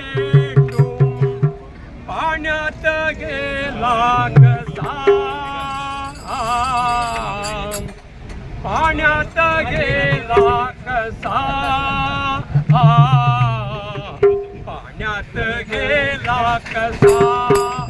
पेटून पाण्यात गेला कसा? पाण्यात गेला कसा? पाण्यात गेला कसा?